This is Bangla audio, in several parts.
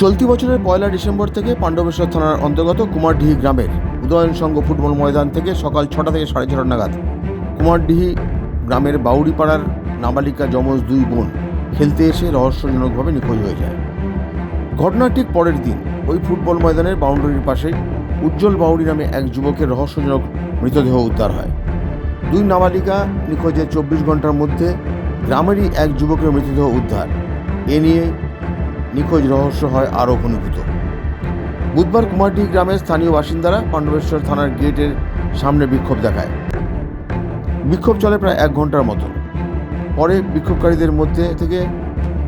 চলতি বছরের পয়লা ডিসেম্বর থেকে পাণ্ডবেশ্বর থানার অন্তর্গত কুমারডিহি গ্রামের উদয়ন সংঘ ফুটবল ময়দান থেকে সকাল ছটা থেকে সাড়ে ছটা নাগাদ কুমারডিহি গ্রামের বাউরিপাড়ার নাবালিকা যমজ দুই বোন খেলতে এসে রহস্যজনকভাবে নিখোঁজ হয়ে যায়। ঘটনার ঠিক পরের দিন ওই ফুটবল ময়দানের বাউন্ডারির পাশে উজ্জ্বল বাউরি নামে এক যুবকের রহস্যজনক মৃতদেহ উদ্ধার হয়। দুই নাবালিকা নিখোঁজের চব্বিশ ঘণ্টার মধ্যে গ্রামেরই এক যুবকের মৃতদেহ উদ্ধার। এ নিয়ে নিখোঁজ রহস্য হয় আরও ঘনীভূত। বুধবার কুমারটি গ্রামের স্থানীয় বাসিন্দারা পাণ্ডবেশ্বর থানার গেটের সামনে বিক্ষোভ দেখায়। বিক্ষোভ চলে প্রায় এক ঘণ্টার মতো। পরে বিক্ষোভকারীদের মধ্যে থেকে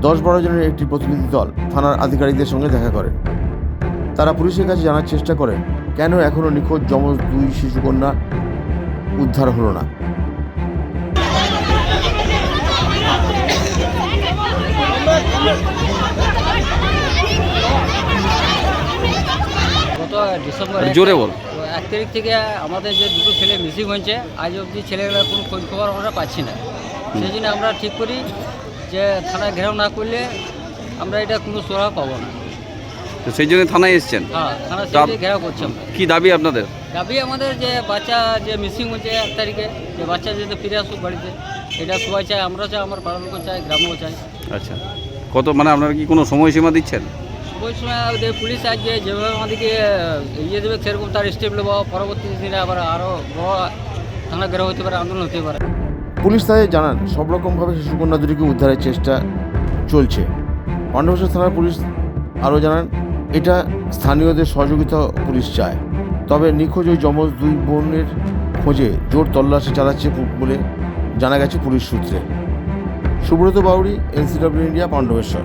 দশ বারো জনের একটি প্রতিনিধি দল থানার আধিকারিকদের সঙ্গে দেখা করে। তারা পুলিশের কাছে জানার চেষ্টা করে, কেন এখনও নিখোঁজ যমজ দুই শিশুকন্যা উদ্ধার হলো না? ডিসেম্বর এক- জোরে বল। এক তারিখ থেকে আমাদের যে দুটো ছেলে মিসিং হয়েছে আজ অবধি ছেলেগুলোর কোনো খোঁজ খবর আমরা পাচ্ছি না। সেই জন্য আমরা ঠিক করি যে থানা ঘেরাও না করলে আমরা এটা কোনো সুরাহা পাবো না। তো সেই জন্য থানায় এসছেন? হ্যাঁ থানা সেই ঘেরাও করছি আমরা। কি দাবি আপনাদের? দাবি আমাদের যে বাচ্চা যে মিসিং হয়েছে এক তারিখে যে বাচ্চা যাতে ফিরে আসুক বাড়িতে এটা সবাই চাই আমরা চাই আমার পাড়ার লোকও চাই গ্রামেও চাই। আচ্ছা। কত মানে আপনারা কি কোনো সময়সীমা দিচ্ছেন? ওই সময় পুলিশ আসবে যেভাবে আমাদেরকে ইয়ে দেবে, সেরকম তার স্টেপ নেব। পরবর্তী দিনে আবার আরও বড় থানা ঘেরাও হতে পারে, আন্দোলন হতে পারে। পুলিশ তাদের জানান, সব রকমভাবে শিশুকন্যা দুটিকে উদ্ধারের চেষ্টা চলছে। পাণ্ডবেশ্বর থানার পুলিশ আরও জানান, এটা স্থানীয়দের সহযোগিতা পুলিশ চায়। তবে নিখোঁজ ওই যমজ দুই বোনের খোঁজে জোর তল্লাশি চালাচ্ছে বলে জানা গেছে পুলিশ সূত্রে। Subrata Bauri NCW India Pandabeswar.